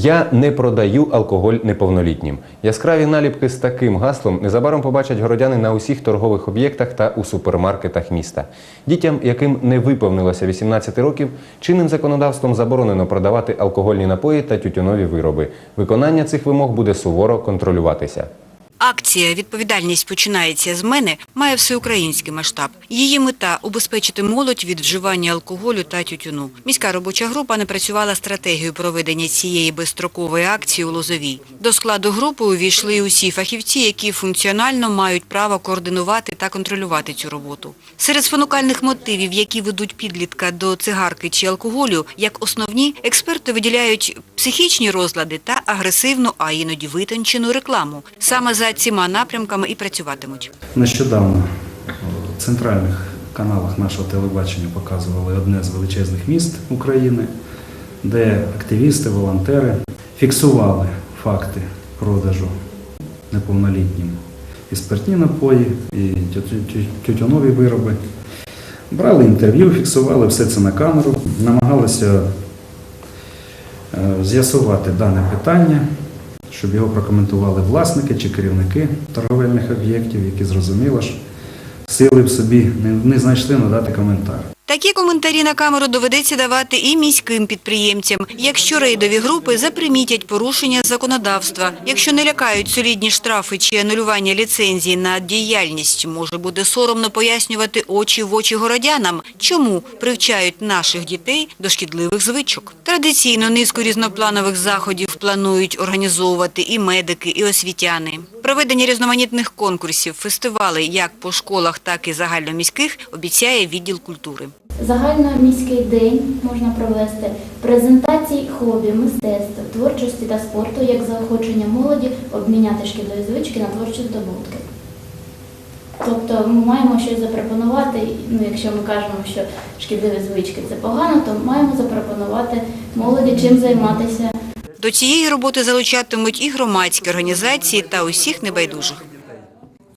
Я не продаю алкоголь неповнолітнім. Яскраві наліпки з таким гаслом незабаром побачать городяни на усіх торгових об'єктах та у супермаркетах міста. Дітям, яким не виповнилося 18 років, чинним законодавством заборонено продавати алкогольні напої та тютюнові вироби. Виконання цих вимог буде суворо контролюватися. Акція Відповідальність починається з мене має всеукраїнський масштаб. Її мета убезпечити молодь від вживання алкоголю та тютюну. Міська робоча група напрацювала стратегію проведення цієї безстрокової акції у Лозовій. До складу групи увійшли усі фахівці, які функціонально мають право координувати та контролювати цю роботу. Серед спонукальних мотивів, які ведуть підлітка до цигарки чи алкоголю, як основні, експерти виділяють психічні розлади та агресивну, а іноді витончену рекламу. Саме за цими напрямками і працюватимуть. Нещодавно в центральних каналах нашого телебачення показували одне з величезних міст України, де активісти, волонтери фіксували факти продажу неповнолітнім і спиртні напої, і тютюнові вироби. Брали інтерв'ю, фіксували все це на камеру, намагалися е, з'ясувати дане питання, щоб його прокоментували власники чи керівники торговельних об'єктів, які зрозуміло ж сили в собі не, знайшли надати коментар. Такі коментарі на камеру доведеться давати і міським підприємцям, якщо рейдові групи запримітять порушення законодавства. Якщо не лякають солідні штрафи чи анулювання ліцензії на діяльність, може буде соромно пояснювати очі в очі городянам, чому привчають наших дітей до шкідливих звичок. Традиційно низку різнопланових заходів планують організовувати і медики, і освітяни. Проведення різноманітних конкурсів, фестивалей як по школах, так і загальноміських обіцяє відділ культури. Загальноміський день можна провести презентацій хобі, мистецтва, творчості та спорту як заохочення молоді обміняти шкідливі звички на творчі здобутки. Тобто ми маємо щось запропонувати, ну якщо ми кажемо, що шкідливі звички це погано, то маємо запропонувати молоді чим займатися. До цієї роботи залучатимуть і громадські організації та усіх небайдужих.